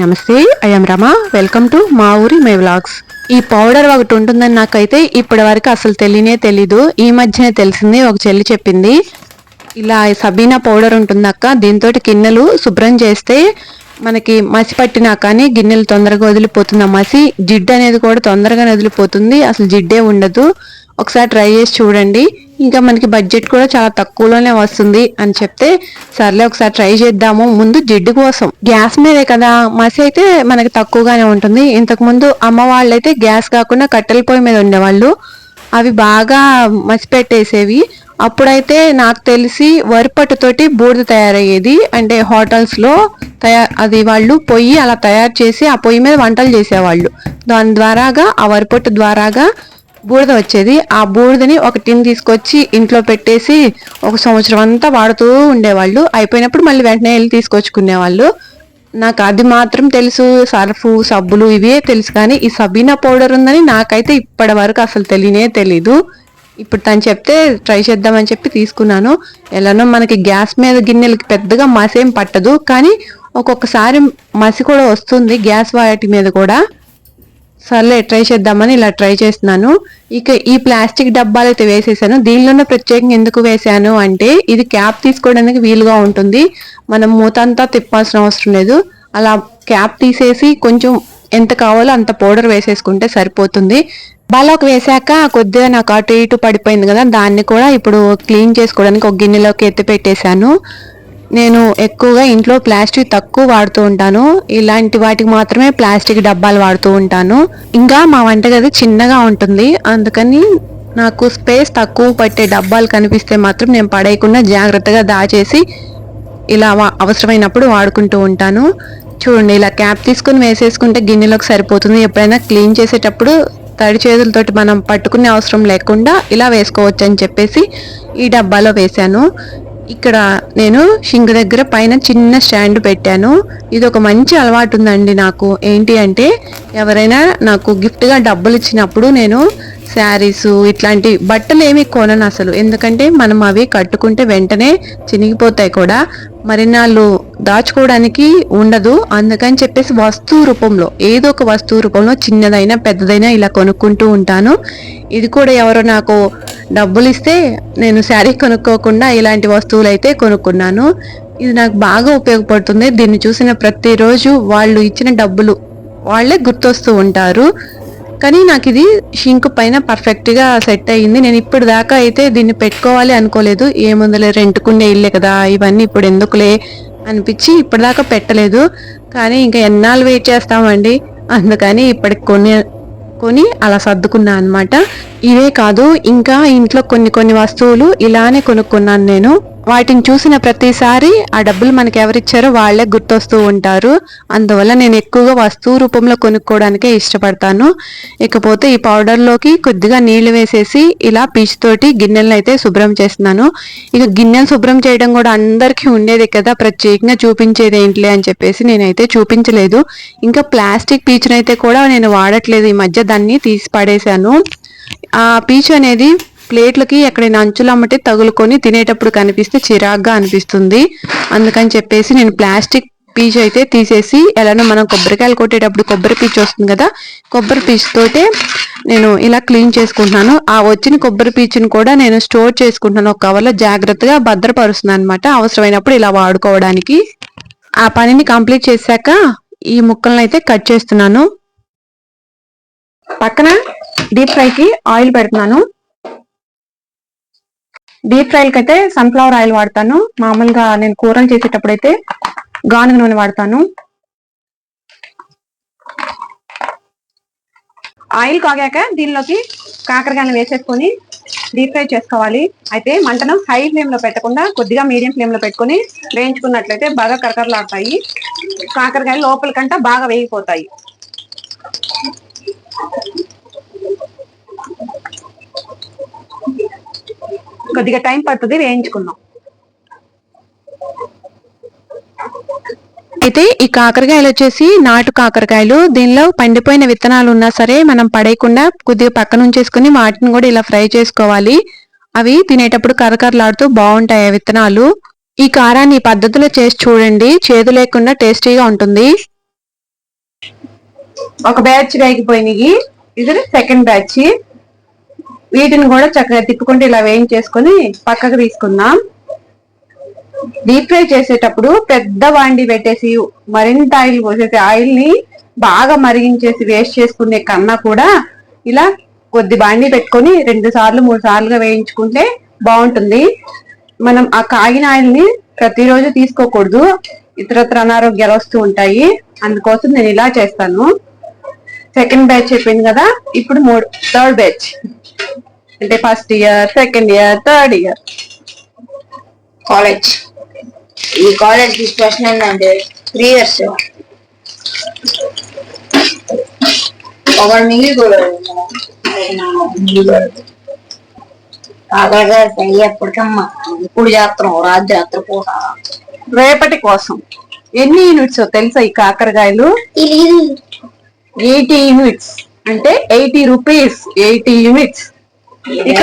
నమస్తే I'm Rama welcome to మా ఊరి మై వ్లాగ్స్ ఈ పౌడర్ ఒకటి ఉంటుందని నాకైతే ఇప్పటి వరకు అసలు తెలియనే తెలీదు. ఈ మధ్యనే తెలిసింది ఒక చెల్లి చెప్పింది. ఇలా సబీనా పౌడర్ ఉంటుందక్క దీంతో గిన్నెలు శుభ్రం చేస్తే మనకి మసి పట్టినా కానీ గిన్నెలు తొందరగా వదిలిపోతుంది. ఆ మసి జిడ్డు అనేది కూడా తొందరగా వదిలిపోతుంది. అసలు జిడ్డే ఉండదు. ఒకసారి ట్రై చేసి చూడండి. ఇంకా మనకి బడ్జెట్ కూడా చాలా తక్కువలోనే వస్తుంది అని చెప్తే సర్లే ఒకసారి ట్రై చేద్దాము. ముందు జిడ్డు కోసం. గ్యాస్ మీదే కదా. మసి అయితే మనకి తక్కువగానే ఉంటుంది. ఇంతకు ముందు అమ్మ వాళ్ళైతే గ్యాస్ కాకుండా కట్టెల పొయ్యి మీద ఉండేవాళ్ళు. అవి బాగా మసి పెట్టేసేవి అప్పుడైతే నాకు తెలిసి వరిపట్టుతోటి బూడిద తయారయ్యేది. అంటే హోటల్స్లో తయారు అది వాళ్ళు పొయ్యి అలా తయారు చేసి ఆ పొయ్యి మీద వంటలు చేసేవాళ్ళు. దాని ద్వారాగా ఆ వరిపట్టు ద్వారాగా బూడిద వచ్చేది. ఆ బూడిదని ఒక టిన్ తీసుకొచ్చి ఇంట్లో పెట్టేసి ఒక సంవత్సరం అంతా వాడుతూ ఉండేవాళ్ళు. అయిపోయినప్పుడు మళ్ళీ వెంటనే వెళ్ళి తీసుకొచ్చుకునేవాళ్ళు. నాకు అది మాత్రం తెలుసు. సర్ఫు సబ్బులు ఇవే తెలుసు కానీ ఈ సబీనా పౌడర్ ఉందని నాకైతే ఇప్పటి వరకు అసలు తెలియనే తెలీదు. ఇప్పుడు తను చెప్తే ట్రై చేద్దామని చెప్పి తీసుకున్నాను. ఎలానో మనకి గ్యాస్ మీద గిన్నెలకి పెద్దగా మసేం పట్టదు. కానీ ఒక్కొక్కసారి మసి కూడా వస్తుంది గ్యాస్ వాటి మీద కూడా. సర్లే ట్రై చేద్దామని ఇలా ట్రై చేస్తున్నాను. ఇక ఈ ప్లాస్టిక్ డబ్బాలు అయితే వేసేసాను. దీనిలోనే ప్రత్యేకంగా ఎందుకు వేసాను అంటే ఇది క్యాప్ తీసుకోవడానికి వీలుగా ఉంటుంది. మనం మూతంతా తిప్పాల్సిన అవసరం లేదు. అలా క్యాప్ తీసేసి కొంచెం ఎంత కావాలో అంత పౌడర్ వేసేసుకుంటే సరిపోతుంది. బాలోకి వేసాక కొద్దిగా నాకు అటు ఇటు పడిపోయింది కదా దాన్ని కూడా ఇప్పుడు క్లీన్ చేసుకోవడానికి ఒక గిన్నెలోకి ఎత్తి పెట్టేశాను. నేను ఎక్కువగా ఇంట్లో ప్లాస్టిక్ తక్కువ వాడుతూ ఉంటాను. ఇలాంటి వాటికి మాత్రమే ప్లాస్టిక్ డబ్బాలు వాడుతూ ఉంటాను. ఇంకా మా వంటగది చిన్నగా ఉంటుంది. అందుకని నాకు స్పేస్ తక్కువ పట్టే డబ్బాలు కనిపిస్తే మాత్రం నేను పడేయకుండా జాగ్రత్తగా దాచేసి ఇలా అవసరమైనప్పుడు వాడుకుంటూ ఉంటాను. చూడండి ఇలా క్యాప్ తీసుకుని వేసేసుకుంటే గిన్నెలోకి సరిపోతుంది. ఎప్పుడైనా క్లీన్ చేసేటప్పుడు తడి చేతులతోటి మనం పట్టుకునే అవసరం లేకుండా ఇలా వేసుకోవచ్చు అని చెప్పేసి ఈ డబ్బాలో వేశాను. ఇక్కడ నేను షింక్ దగ్గర పైన చిన్న స్టాండ్ పెట్టాను. ఇది ఒక మంచి అలవాటు ఉందండి నాకు. ఏంటి అంటే ఎవరైనా నాకు గిఫ్ట్గా డబ్బులు ఇచ్చినప్పుడు నేను శారీస్ ఇట్లాంటి బట్టలు ఏమి కొనను అసలు. ఎందుకంటే మనం అవి కట్టుకుంటే వెంటనే చినిగిపోతాయి కూడా. మరిన్నాళ్ళు దాచుకోవడానికి ఉండదు. అందుకని చెప్పేసి వస్తువు రూపంలో ఏదో ఒక వస్తువు రూపంలో చిన్నదైనా పెద్దదైనా ఇలా కొనుక్కుంటూ ఉంటాను. ఇది కూడా ఎవరో నాకు డబ్బులు ఇస్తే నేను శారీ కొనుక్కోకుండా ఇలాంటి వస్తువులు అయితే కొనుక్కున్నాను. ఇది నాకు బాగా ఉపయోగపడుతుంది. దీన్ని చూసిన ప్రతిరోజు వాళ్ళు ఇచ్చిన డబ్బులు వాళ్ళే గుర్తొస్తూ ఉంటారు. కానీ నాకు ఇది షింక్ పైన పర్ఫెక్ట్గా సెట్ అయ్యింది. నేను ఇప్పుడు దాకా అయితే దీన్ని పెట్టుకోవాలి అనుకోలేదు. ఏముందలే రెంట్కుండే ఇల్లే కదా ఇవన్నీ ఇప్పుడు ఎందుకులే అనిపించి ఇప్పటిదాకా పెట్టలేదు. కానీ ఇంకా ఎన్నాళ్ళు వెయిట్ చేస్తామండి? అందుకని ఇప్పటికి కొన్ని కొని అలా సర్దుకున్నా అన్నమాట. ఇవే కాదు ఇంకా ఇంట్లో కొన్ని కొన్ని వస్తువులు ఇలానే కొనుక్కున్నాను నేను. వాటిని చూసిన ప్రతిసారి ఆ డబ్బులు మనకి ఎవరిచ్చారో వాళ్ళే గుర్తొస్తూ ఉంటారు. అందువల్ల నేను ఎక్కువగా వస్తువు రూపంలో కొనుక్కోవడానికే ఇష్టపడతాను. ఇకపోతే ఈ పౌడర్లోకి కొద్దిగా నీళ్ళు వేసేసి ఇలా పీచుతోటి గిన్నెలను అయితే శుభ్రం చేస్తున్నాను. ఇక గిన్నెలు శుభ్రం చేయడం కూడా అందరికీ ఉండేది కదా ప్రత్యేకంగా చూపించేది ఏంటిలే అని చెప్పేసి నేనైతే చూపించలేదు. ఇంకా ప్లాస్టిక్ పీచునైతే కూడా నేను వాడట్లేదు. ఈ మధ్య దాన్ని తీసి పడేశాను. ఆ పీచు అనేది ప్లేట్లకి ఎక్కడైనా అంచులు అమ్మటే తగులుకొని తినేటప్పుడు కనిపిస్తే చిరాగ్గా అనిపిస్తుంది. అందుకని చెప్పేసి నేను ప్లాస్టిక్ పీచు అయితే తీసేసి ఎలానో మనం కొబ్బరికాయలు కొట్టేటప్పుడు కొబ్బరి పీచు వస్తుంది కదా కొబ్బరి పీచుతోటే నేను ఇలా క్లీన్ చేసుకుంటున్నాను. ఆ వచ్చిన కొబ్బరి పీచుని కూడా నేను స్టోర్ చేసుకుంటున్నాను. ఒక కవర్లో జాగ్రత్తగా భద్రపరుస్తున్నాను అనమాట అవసరమైనప్పుడు ఇలా వాడుకోవడానికి. ఆ పనిని కంప్లీట్ చేశాక ఈ ముక్కలను అయితే కట్ చేస్తున్నాను. పక్కన డీప్ ఫ్రైకి ఆయిల్ పెడుతున్నాను. డీప్ ఫ్రైకి అయితే సన్ఫ్లవర్ ఆయిల్ వాడతాను. మామూలుగా నేను కూరలు చేసేటప్పుడు అయితే గానుగ నూనె వాడతాను. ఆయిల్ కాగాక దీనిలోకి కాకరకాయలు వేసేసుకొని డీప్ ఫ్రై చేసుకోవాలి. అయితే మంటను హై ఫ్లేమ్లో పెట్టకుండా కొద్దిగా మీడియం ఫ్లేమ్లో పెట్టుకొని వేయించుకున్నట్లయితే బాగా కరకరలాడతాయి. కాకరకాయలు లోపల కంటే బాగా వేగిపోతాయి. కొద్దిగా టైం పడుతుంది వేయించుకుందాం. అయితే ఈ కాకరకాయలు వచ్చేసి నాటు కాకరకాయలు. దీనిలో పండిపోయిన విత్తనాలు ఉన్నా సరే మనం పడేయకుండా కొద్దిగా పక్కన ఉంచేసుకుని వాటిని కూడా ఇలా ఫ్రై చేసుకోవాలి. అవి తినేటప్పుడు కరకరలాడుతూ బాగుంటాయి ఆ విత్తనాలు. ఈ కారాన్ని ఈ పద్ధతిలో చేసి చూడండి. చేదు లేకుండా టేస్టీగా ఉంటుంది. ఒక బ్యాచ్ వేగిపోయినాయి ఇది సెకండ్ బ్యాచ్. వీటిని కూడా చక్కగా తిప్పుకుంటూ ఇలా వేయించేసుకొని పక్కకు తీసుకుందాం. డీప్ ఫ్రై చేసేటప్పుడు పెద్ద వాండి పెట్టేసి మరింత ఆయిల్ పోసేసి ఆయిల్ని బాగా మరిగించేసి వేస్ట్ చేసుకునే కన్నా కూడా ఇలా కొద్ది బాండి పెట్టుకొని రెండు సార్లు మూడు సార్లుగా వేయించుకుంటే బాగుంటుంది. మనం ఆ కాగిన ఆయిల్ని ప్రతిరోజు తీసుకోకూడదు. ఇతరత్ర అనారోగ్యాలు వస్తూ ఉంటాయి. అందుకోసం నేను ఇలా చేస్తాను. సెకండ్ బ్యాచ్ చెప్పింది కదా. ఇప్పుడు మూడు థర్డ్ బ్యాచ్ అంటే first year second year third year college ఈ కాలేజ్ స్పెషల్ ఏంటంటే త్రీ ఇయర్స్ ఒకటి ఎప్పటికమ్మా? ఇప్పుడు చేస్తున్నాం రాత్రి రాత్రి పూట రేపటి కోసం. ఎన్ని యూనిట్స్ తెలుసా ఈ కాకరకాయలు? ఎయిటీ యూనిట్స్ అంటే ఎయిటీ రూపీస్ ఎయిటీ యూనిట్స్. ఇక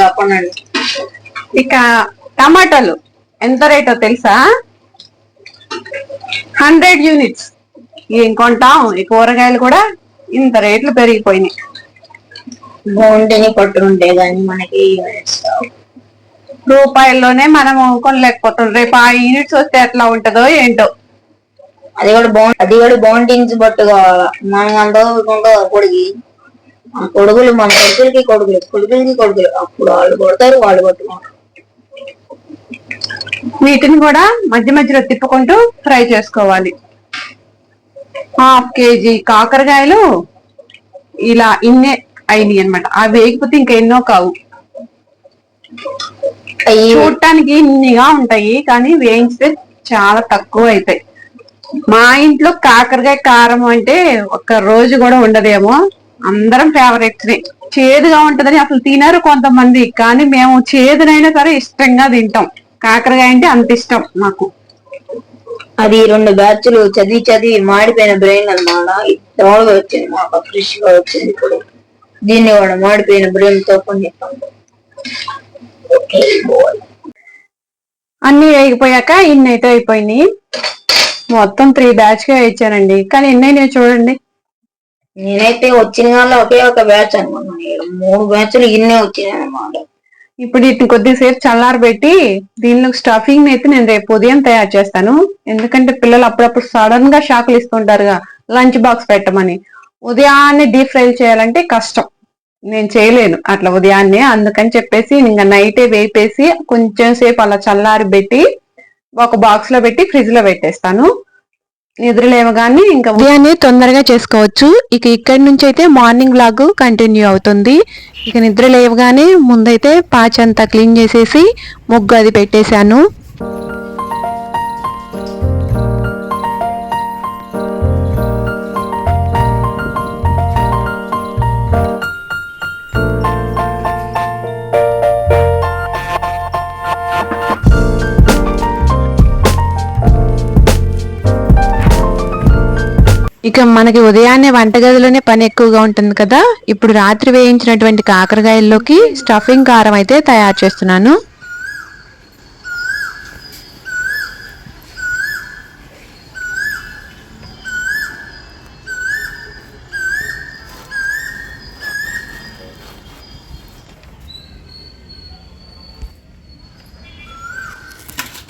చెప్పండి. ఇక టమాటాలు. ఎంత రేటో తెలుసా? Hundred units. ఏం కొంటాం? ఈ కూరగాయలు కూడా ఇంత రేట్లు పెరిగిపోయినాయి. బాగుంటేనే పట్టుకుంటే కానీ మనకి. రూపాయల్లోనే మనం కొనలేకపోతాం. రేపు ఆ యూనిట్స్ వస్తే ఎట్లా ఉంటుందో ఏంటో. అది కూడా బాగుంది అది కూడా బాగుంటుంది బట్టు కావాలా మనం అంత కొడుకి. ఆ కొడుకులు మన కొడుకులకి కొడుకులు కొడుకులకి కొడుకులు. అప్పుడు వాళ్ళు కొడతారు వాళ్ళు పట్టుకుంటారు. వీటిని కూడా మధ్య మధ్యలో తిప్పుకుంటూ ఫ్రై చేసుకోవాలి. హాఫ్ కేజీ కాకరకాయలు ఇలా ఇన్నే అయినాయి అనమాట అవి వేయకపోతే ఇంకా ఎన్నో కావు. చూడటానికి ఇన్నిగా ఉంటాయి కానీ వేయించితే చాలా తక్కువ అవుతాయి. మా ఇంట్లో కాకరకాయ కారం అంటే ఒక్క రోజు కూడా ఉండదేమో. అందరం ఫేవరెట్స్ చేదుగా ఉంటదని అసలు తినరు కొంతమంది కానీ మేము చేదునైనా సరే ఇష్టంగా తింటాం. కాకరకాయ అంటే అంత ఇష్టం మాకు. అది రెండు బ్యాచ్లు చదివి చదివి మాడిపోయిన బ్రెయిన్ అన్నమాట. ఇద్దరు వచ్చింది మాకు ఫ్రెష్గా వచ్చింది ఇప్పుడు. దీన్ని కూడా మాడిపోయిన బ్రెయిన్తో కొన్ని అన్ని వేగిపోయాక ఇన్ని అయితే అయిపోయినాయి. మొత్తం త్రీ బ్యాచ్గా ఇచ్చానండి కానీ ఎన్ని అయినాయో చూడండి. నేనైతే వచ్చిన వాళ్ళు ఒకే ఒక బ్యాచ్ అనుకున్నాను మూడు బ్యాచ్లు ఇన్నే వచ్చినాయి అన్నమాట. ఇప్పుడు వీటిని కొద్దిసేపు చల్లారబెట్టి దీనిలో స్టఫింగ్ అయితే నేను రేపు ఉదయం తయారు చేస్తాను. ఎందుకంటే పిల్లలు అప్పుడప్పుడు సడన్గా షాకులు ఇస్తుంటారుగా లంచ్ బాక్స్ పెట్టమని. ఉదయాన్నే డీప్ ఫ్రై చేయాలంటే కష్టం. నేను చేయలేను అట్లా ఉదయాన్నే. అందుకని చెప్పేసి ఇంకా నైటే వేపేసి కొంచెం సేపు అలా చల్లారి పెట్టి ఒక బాక్స్లో పెట్టి ఫ్రిడ్జ్లో పెట్టేస్తాను. నిద్ర లేవగానే ఇంకా ఉదయాన్నే తొందరగా చేసుకోవచ్చు. ఇక ఇక్కడి నుంచి అయితే మార్నింగ్ బ్లాగ్ కంటిన్యూ అవుతుంది. ఇక నిద్ర లేవగానే ముందైతే పాచ్ అంతా క్లీన్ చేసేసి ముగ్గు అది పెట్టేశాను. ఇక మనకి ఉదయాన్నే వంటగదిలోనే పని ఎక్కువగా ఉంటుంది కదా. ఇప్పుడు రాత్రి వేయించినటువంటి కాకరకాయల్లోకి స్టఫింగ్ కారం అయితే తయారు చేస్తున్నాను.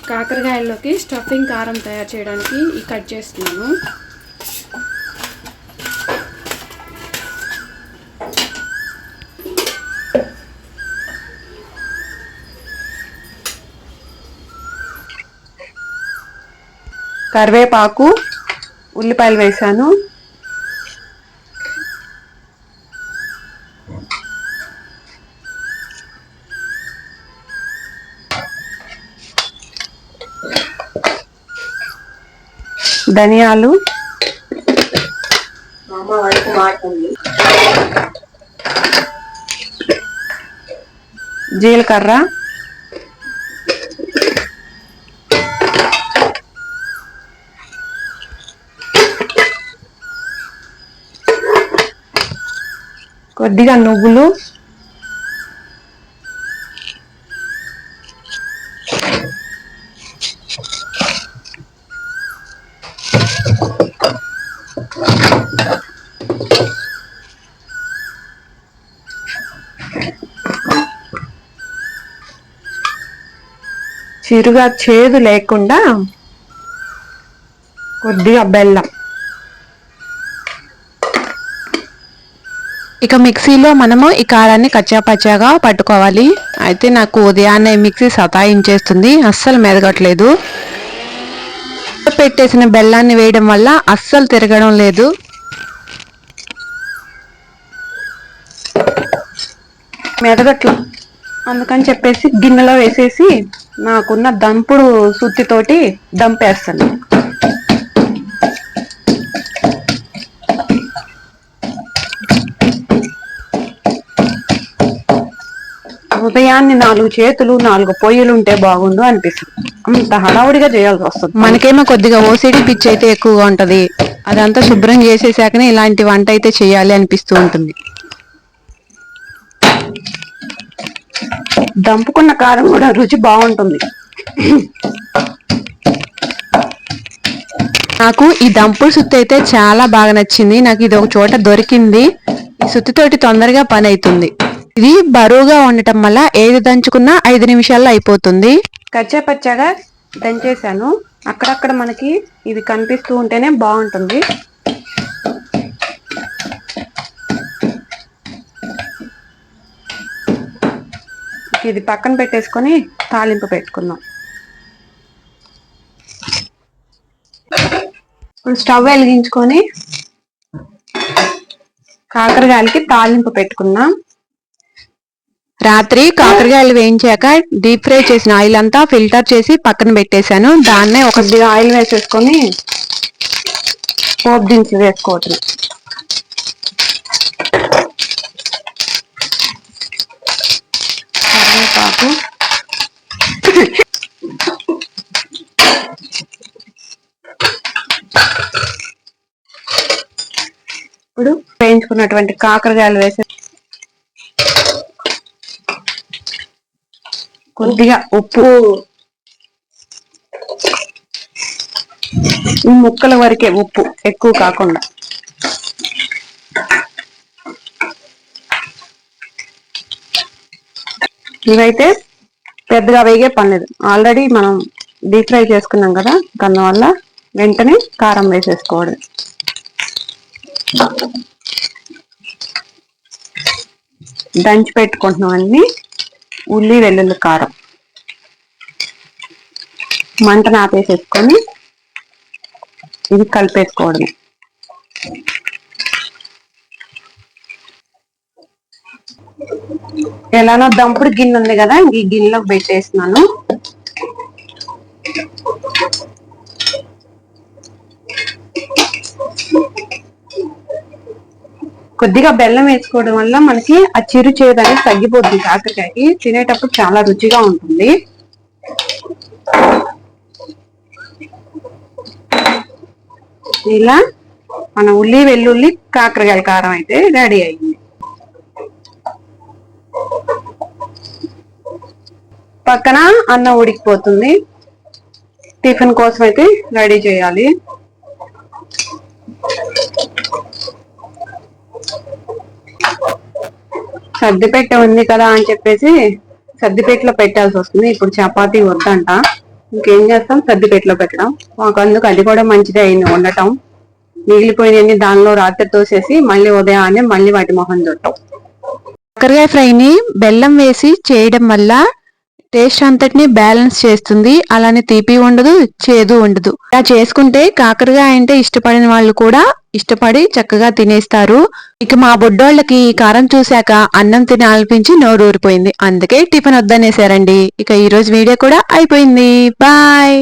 కాకరకాయల్లోకి స్టఫింగ్ కారం తయారు చేయడానికి ఈ కట్ చేస్తున్నాను. కరివేపాకు ఉల్లిపాయలు వేసాను. ధనియాలు. జీలకర్ర. కొద్దిగా నువ్వులు. చిరుగా చేదు లేకుండా కొద్దిగా బెల్లం. ఇక మిక్సీలో మనము ఈ కారాన్ని కచ్చాపచ్చాగా పట్టుకోవాలి. అయితే నాకు ఉదయాన్నే మిక్సీ సతాయించేస్తుంది. అస్సలు మెదగట్లేదు. పెట్టేసిన బెల్లాన్ని వేయడం వల్ల అస్సలు తిరగడం లేదు. మెదగట్ల. అందుకని చెప్పేసి గిన్నెలో వేసేసి నాకున్న దంపుడు సుత్తితోటి దంపేస్తాను. ఉదయాన్నే నాలుగు చేతులు నాలుగు పొయ్యిలు ఉంటే బాగుండు అనిపిస్తుంది. అంత హడావుడిగా చేయాల్సి వస్తుంది. మనకేమో కొద్దిగా ఓసిడి పిచ్చి అయితే ఎక్కువగా ఉంటది. అదంతా శుభ్రం చేసేసాకనే ఇలాంటి వంట అయితే చేయాలి అనిపిస్తూ ఉంటుంది. దంపుకున్న కారం కూడా రుచి బాగుంటుంది. నాకు ఈ దంపుడు సుత్తి అయితే చాలా బాగా నచ్చింది. నాకు ఇది ఒక చోట దొరికింది. ఈ సుత్తితోటి తొందరగా పని అవుతుంది ఇది బరువుగా ఉండటం వల్ల ఏది దంచుకున్నా ఐదు నిమిషాల్లో అయిపోతుంది. కచ్చాపచ్చాగా దంచేసాను అక్కడక్కడ మనకి ఇది కనిపిస్తూ ఉంటేనే బాగుంటుంది. ఇది పక్కన పెట్టేసుకొని తాలింపు పెట్టుకుందాం. ఇప్పుడు స్టవ్ వెలిగించుకొని కాకరకాయలకి తాలింపు పెట్టుకుందాం. రాత్రి కాకరకాయలు వేయించాక డీప్ ఫ్రై చేసిన ఆయిల్ అంతా ఫిల్టర్ చేసి పక్కన పెట్టేశాను. దాన్నే ఒక ఆయిల్ వేసేసుకొని పోపు దినుసులు వేసుకోవటం కరివేపాకు. ఇప్పుడు వేయించుకున్నటువంటి కాకరకాయలు వేసే కొద్దిగా ఉప్పు. ఈ ముక్కల వరకే ఉప్పు ఎక్కువ కాకుండా. ఇవైతే పెద్దగా వేగే పర్లేదు ఆల్రెడీ మనం డీప్ ఫ్రై చేసుకున్నాం కదా దానివల్ల వెంటనే కారం వేసేసుకోవడం దంచి పెట్టుకుంటున్నాం అన్ని. ఉల్లి వెల్లుల్లి కారం. మంటను ఆపేసేసుకొని ఇది కలిపేసుకోవడమే. ఎలానో దంపుడు గిన్నె ఉంది కదా ఈ గిన్నెలోకి పెట్టేస్తున్నాను. కొద్దిగా బెల్లం వేసుకోవడం వల్ల మనకి ఆ చిరు చేదు అనేది తగ్గిపోతుంది కాకరకాయకి తినేటప్పుడు చాలా రుచిగా ఉంటుంది. ఇలా మన ఉల్లి వెల్లుల్లి కాకరకాయల కారం అయితే రెడీ అయింది. పక్కన అన్నం ఉడికిపోతుంది. టిఫిన్ కోసం అయితే రెడీ చేయాలి. సర్దిపెట్టె ఉంది కదా అని చెప్పేసి సర్దిపేటలో పెట్టాల్సి వస్తుంది. ఇప్పుడు చపాతీ వద్దంట. ఇంకేం చేస్తాం? సర్దిపేటలో పెట్టడం. మాకు అందుకు అది కూడా మంచిదే అయింది ఉండటం మిగిలిపోయినవి దానిలో రాత్రి తోసేసి మళ్ళీ ఉదయాన్నే మళ్ళీ వాటి మొహం చుట్టాం కాకరకాయ ఫ్రైని బెల్లం వేసి చేయడం వల్ల టేస్ట్ అంతటిని బ్యాలెన్స్ చేస్తుంది. అలానే తీపి ఉండదు చేదు ఉండదు. ఇలా చేసుకుంటే కాకరకాయ అంటే ఇష్టపడిన వాళ్ళు కూడా ఇష్టపడి చక్కగా తినేస్తారు. ఇక మా బుడ్డోళ్ళకి ఈ కారం చూశాక అన్నం తినాలనిపించి నోరు అందుకే టిఫిన్ వద్దనేసారండి. ఇక ఈ రోజు వీడియో కూడా అయిపోయింది. బాయ్!